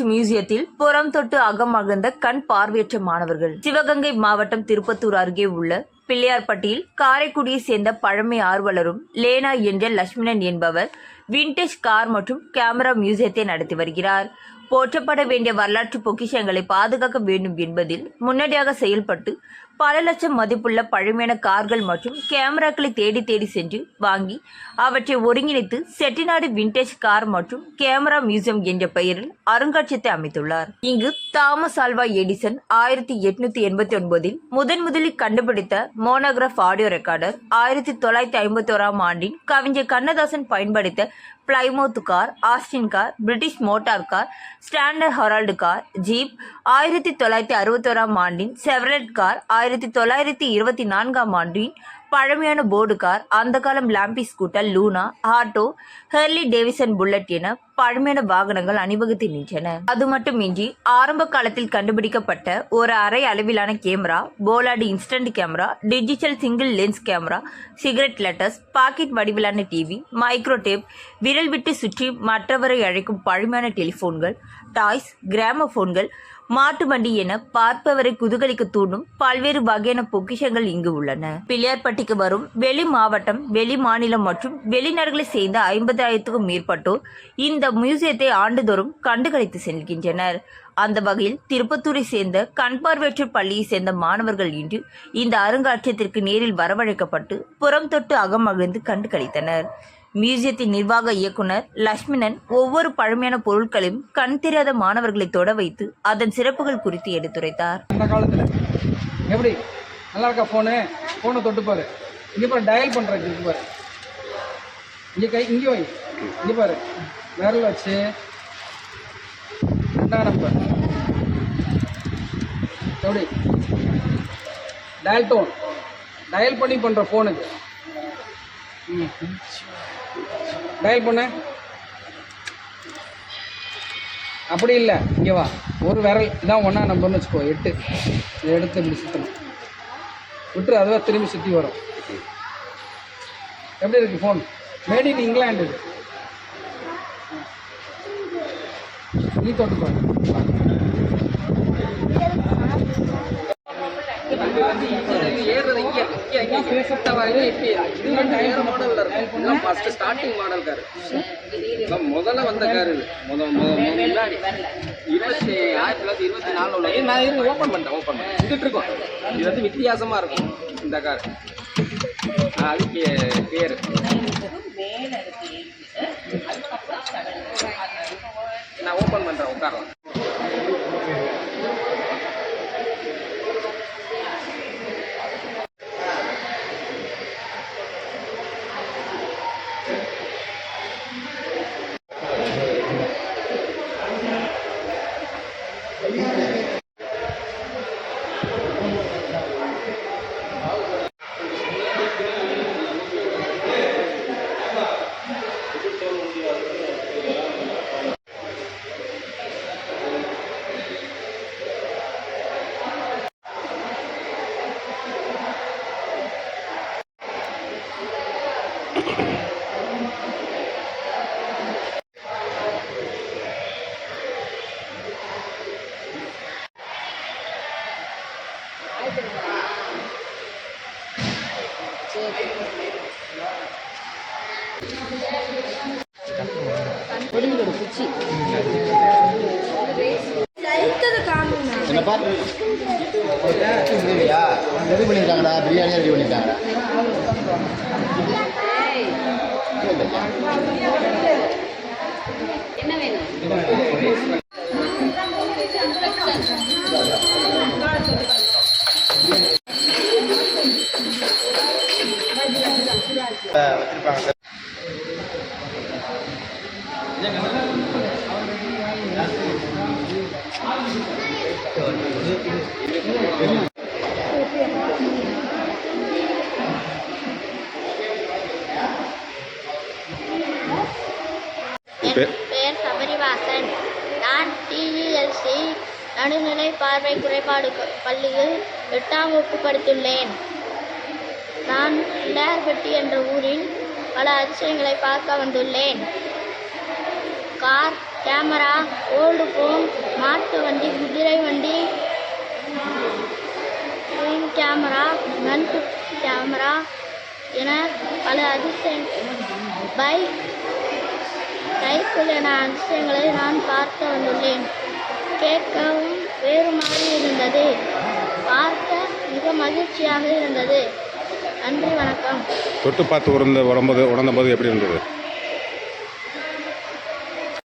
மியூசியத்தில் புறம் தொட்டு அகமகிழ்ந்த கண் பார்வையற்ற மாணவர்கள். சிவகங்கை மாவட்டம் திருப்பத்தூர் அருகே உள்ள பிள்ளையார்பட்டியில் காரைக்குடியை சேர்ந்த பழமை ஆர்வலரும் லேனா என்ற லட்சுமணன் என்பவர் விண்டேஜ் கார் மற்றும் கேமரா மியூசியத்தை நடத்தி வருகிறார். போற்றப்பட வேண்டிய வரலாற்று பொக்கிஷங்களை பாதுகாக்க வேண்டும் என்பதில் முன்னோடியாக செயல்பட்டு பல லட்சம் மதிப்புள்ள பழமையான கார்கள் மற்றும் கேமராக்களை தேடி தேடி சென்று வாங்கி அவற்றை ஒருங்கிணைத்து செட்டிநாடு விண்டேஜ் கார் மற்றும் கேமரா மியூசியம் என்ற பெயரில் அருங்காட்சியத்தை அமைத்துள்ளார். இங்கு தாமஸ் ஆல்வா எடிசன் ஆயிரத்தி எட்நூத்தி எண்பத்தி ஒன்பதில் முதன் முதலில் கண்டுபிடித்த மோனோகிராஃப் ஆடியோ ரெக்கார்டர் ஆயிரத்தி தொள்ளாயிரத்தி ஐம்பத்தி ஓராம் ஆண்டின் கவிஞர் கண்ணதாசன் பயன்படுத்த Plymouth car Austin car British motor car Standard Herald car jeep ஆயிரத்தி தொள்ளாயிரத்தி அறுபத்தோராம் ஆண்டின் செவரட் கார் ஆயிரத்தி ஆயிரத்தி தொள்ளாயிரத்தி இருபத்தி நான்காம் ஆண்டின் பழமையான போர்டு கார் அந்த காலம் Lambie scooter Luna auto Harley Davidson Bullet என பழமையான வாகனங்கள் அணிவகுத்து நின்றன. அது மட்டுமின்றி ஆரம்ப காலத்தில் கண்டுபிடிக்கப்பட்ட ஒரு அரை அளவிலான camera Polaroid instant camera digital single lens camera cigarette letters packet வடிவிலான டிவி மைக்ரோ டேப் விரல் விட்டு சுற்றி மற்றவரை அழைக்கும் பழமையான டெலிபோன்கள் டாய்ஸ் கிராம போன்கள் மாட்டு வண்டி என பார்ப்பவரை குதூகலிக்க தூண்டும் பல்வேறு வகையான பொக்கிஷங்கள் இங்கு உள்ளன. பிள்ளையார்பட்டிக்கு வரும் வெளி மாவட்டம் வெளி மாநிலம் மற்றும் வெளிநாடுகளை சேர்ந்த ஐம்பதாயிரத்துக்கும் மேற்பட்டோர் இந்த மியூசியத்தை ஆண்டுதோறும் கண்டுகளித்து செல்கின்றனர். அந்த வகையில் திருப்பத்தூரை சேர்ந்த கண்பார்வையற்றோர் பள்ளியை சேர்ந்த மாணவர்கள் இன்று இந்த அருங்காட்சியகத்திற்கு நேரில் வரவழைக்கப்பட்டு புறம் தொட்டு அகமகிழ்ந்து கண்டுகளித்தனர். மியூசியத்தின் நிர்வாக இயக்குனர் லட்சுமணன் ஒவ்வொரு பழமையான பொருட்களையும் கண் தெரியாத மாணவர்களை தொட வைத்து அதன் சிறப்புகள் குறித்து எடுத்துரைத்தார். அந்த காலத்தில். எப்படி? நல்லா இருக்கா ஃபோனு ஃபோனை தொட்டு பாரு. இங்கே பாரு டயல் பண்ணுறது இங்கே பாரு. இங்கே கை இங்கே வை. இங்கே பாரு. விரல் வச்சு. ரெண்டாம் நம்பர் எப்படி? டயல் டோன் டயல் பண்ணி பண்ணுற ஃபோனுக்கு ம். டயல் பண்ண. அப்படி இல்லை. இங்கே வா. ஒரு விரல். இதான் ஒன்றா நம்பர்னு வச்சுக்கோ. எட்டு. இதை எடுத்து இப்படி சுற்றணும் விட்டு அதுவாக திரும்பி சுற்றி வரும். எப்படி இருக்குது ஃபோன் மேட் இன் இங்கிலாண்டு இது. நீ தொட்டு பாரு ஏறுறது இங்க இங்க இங்க. இது வந்து வேற மாடல்ல இருக்கும். ஃபர்ஸ்ட் ஸ்டார்டிங் மாடல் கார் முதல்ல வந்த கார் இது. முத முத முன்னாடி. இருபத்தி ஆயிரத்தி தொள்ளாயிரத்தி இருபத்தி நாலுல உள்ள இது நான் இருந்து ஓப்பன் பண்ணிட்டேன் ஓப்பன் பண்ணேன் வந்துட்டு இருக்கோம். இது வந்து வித்தியாசமா இருக்கும் இந்த கார் அதுக்கு பேர். நான் ஓப்பன் பண்றேன் உட்காரலாம். என்னப்பா இல்லையா ரெடி பண்ணியிருக்காங்கடா பிரியாணியாக ரெடி பண்ணியிருக்காங்க வச்சிருப்பாங்க பெயர் சபரிவாசன். நான் டிஇஎல்சி நடுநிலை பார்வை குறைபாடு பள்ளியில் எட்டாம் வகுப்பு படித்துள்ளேன். நான் பிள்ளையார்பட்டி என்ற ஊரில் பல அதிசயங்களை பார்க்க வந்துள்ளேன். கார் கேமரா ஓல்டு ஃபோன் மாட்டு வண்டி குதிரை வண்டி ஃபிலிம் கேமரா நன்கு கேமரா என பல அதிசயம் பைக் சைக்கிள் என அதிசயங்களை நான் பார்த்து வந்துள்ளேன். கேட்கவும் வேறு மாதிரி இருந்தது. பார்க்க மிக மகிழ்ச்சியாக இருந்தது. நன்றி வணக்கம். தொட்டு பார்த்து உணர்ந்த உடம்பு உணர்ந்த போது எப்படி இருந்தது?